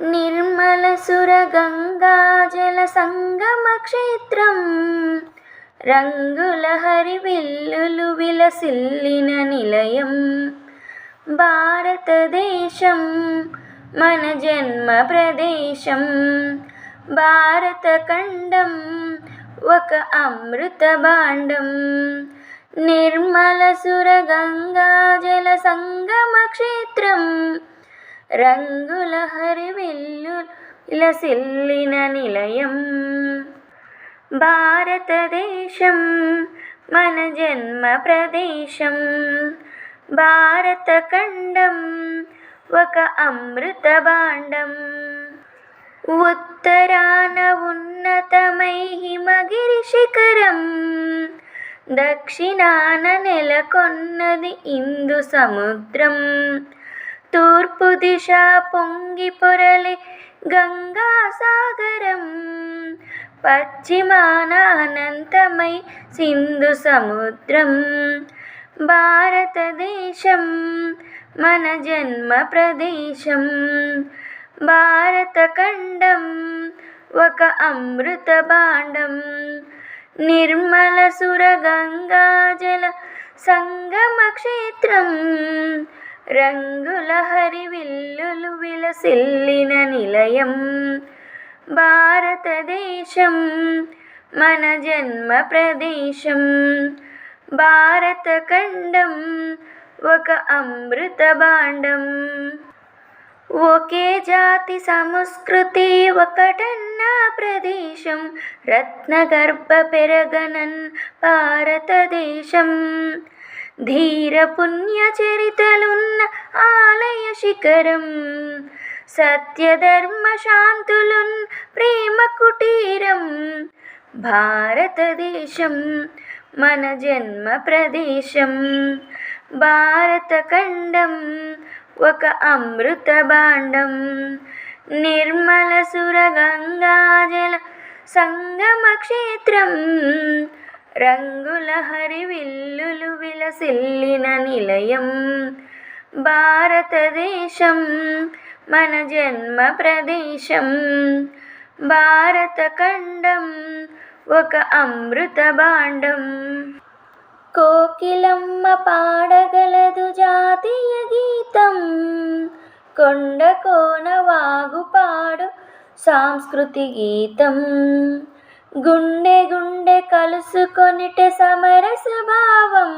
నిర్మలసురగంగాజలసంగమక్షేత్రం రంగుల హరివిల్లులు విలసిల్లిన నిలయం. భారతదేశం మన జన్మ ప్రదేశం. భారతఖండం ఒక అమృత భాండం. నిర్మల సురగంగాజల సంగమ క్షేత్రం. రంగుల హరివిల్లు ఇలసిల్లిన నిలయం. భారతదేశం మన జన్మ ప్రదేశం. భారతఖండం ఒక అమృత భాండం. ఉత్తరాన ఉన్నతమై హిమగిరి శిఖరం. దక్షిణాన నెలకొన్నది ఇందు సముద్రం. తూర్పు దిశ పొంగి పొరలి గంగా సాగరం పశ్చిమాన అనంతమై సింధు సముద్రం. భారతదేశం మన జన్మ ప్రదేశం. భారతఖండం ఒక అమృత భాండం. నిర్మల సురగంగాజల సంగమ క్షేత్రం. రంగుల హరివిల్లులు విలసిల్లిన నిలయం. భారతదేశం మన జన్మ ప్రదేశం. భారతఖండం ఒక అమృత భాండం. ఒకే జాతి సంస్కృతి ఒకటన్న ప్రదేశం. రత్నగర్భ పెరగనన్ భారతదేశం. ధీర పుణ్య చరితలున్న ఆలయ శిఖరం సత్యధర్మ శాంతులున్ ప్రేమ కుటీరం భారతదేశం మన జన్మ ప్రదేశం. భారతఖండం ఒక అమృత భాండం. నిర్మల సురగంగాజల సంగమ క్షేత్రం రంగుల హరివిల్లులు విలసిల్లిన నిలయం. భారతదేశం మన జన్మ ప్రదేశం. భారతఖండం ఒక అమృత భాండం. కోకిలమ్మ పాడగలదు జాతీయ గీతం. కొండ కోన వాగు పాడు సాంస్కృతి గీతం. కలుసుకొనిట సమరస భావం.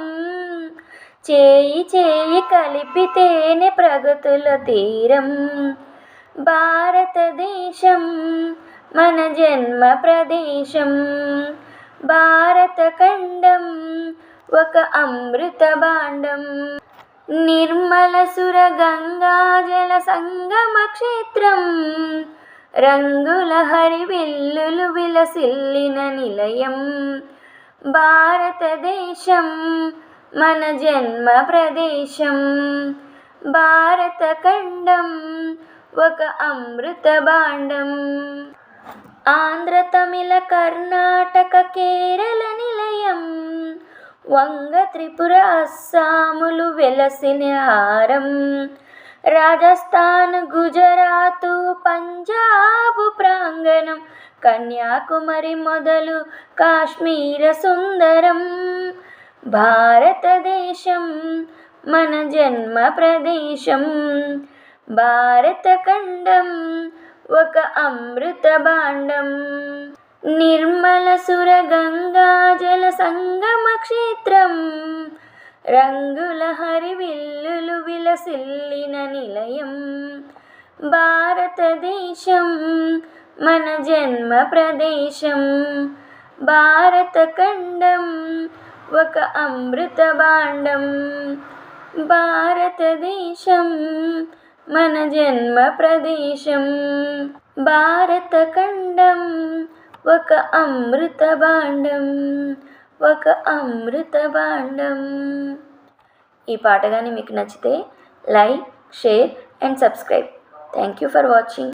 చేయి చేయి కలిపితేనే ప్రగతుల తీరం. భారతదేశం మన జన్మ ప్రదేశం. భారతఖండం ఒక అమృత భాండం. నిర్మల సురగంగాజల సంగమ క్షేత్రం. రంగుల హరివిల్లులు విలసిల్లిన నిలయం. భారతదేశం మన జన్మ ప్రదేశం. భారతఖండం ఒక అమృత భాండం. ఆంధ్ర తమిళ కర్ణాటక కేరళ నిలయం. వంగ త్రిపుర అస్సాములు వెలసిన హారం. రాజస్థాన్ గుజరాతు పంజాబు ప్రాంగణం కన్యాకుమారి మొదలు కాశ్మీర సుందరం. భారతదేశం మన జన్మ ప్రదేశం. భారతఖండం ఒక అమృత భాండం. నిర్మల సురగంగాజల సంగమ క్షేత్రం. రంగుల హరివిల్లులు విలసిల్లిన నిలయం. భారతదేశం మన జన్మ ప్రదేశం. భారత ఖండం ఒక అమృత భాండం. భారతదేశం మన జన్మ ప్రదేశం. భారత ఖండం ఒక అమృత భాండం. ఒక అమృత భాండం. ఈ పాట కానీ మీకు నచ్చితే like share and subscribe. Thank you for watching.